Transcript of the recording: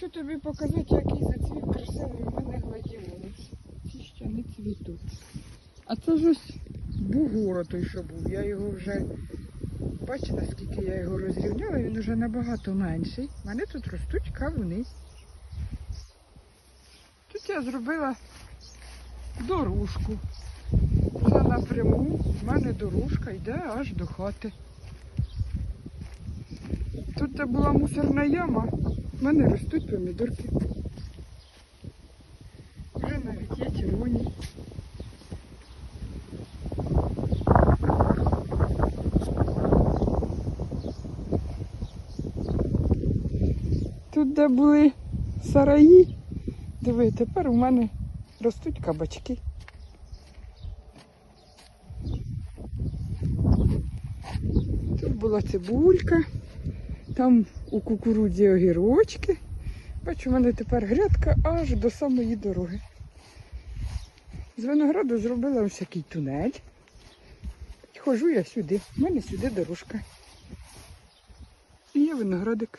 хочу тобі показати, який зацвіт красивий в мене гладіолус. Ці ще не цвітуть. А це ж ось бугуро той, що був. Я його вже бачите, наскільки я його розрівняла, він вже набагато менший. У мене тут ростуть кавуни. Тут я зробила дорожку. Це напряму. В мене дорожка йде аж до хати. Тут була мусорна яма, в мене ростуть помідорки. Вже навіть є червоні. Тут, де були сараї, диви, тепер у мене ростуть кабачки. Тут була цибулька. Там у кукурудзі огірочки. Бачу, у мене тепер грядка аж до самої дороги. З винограду зробила ось такий тунель. Хожу я сюди. У мене сюди дорожка. І є виноградик.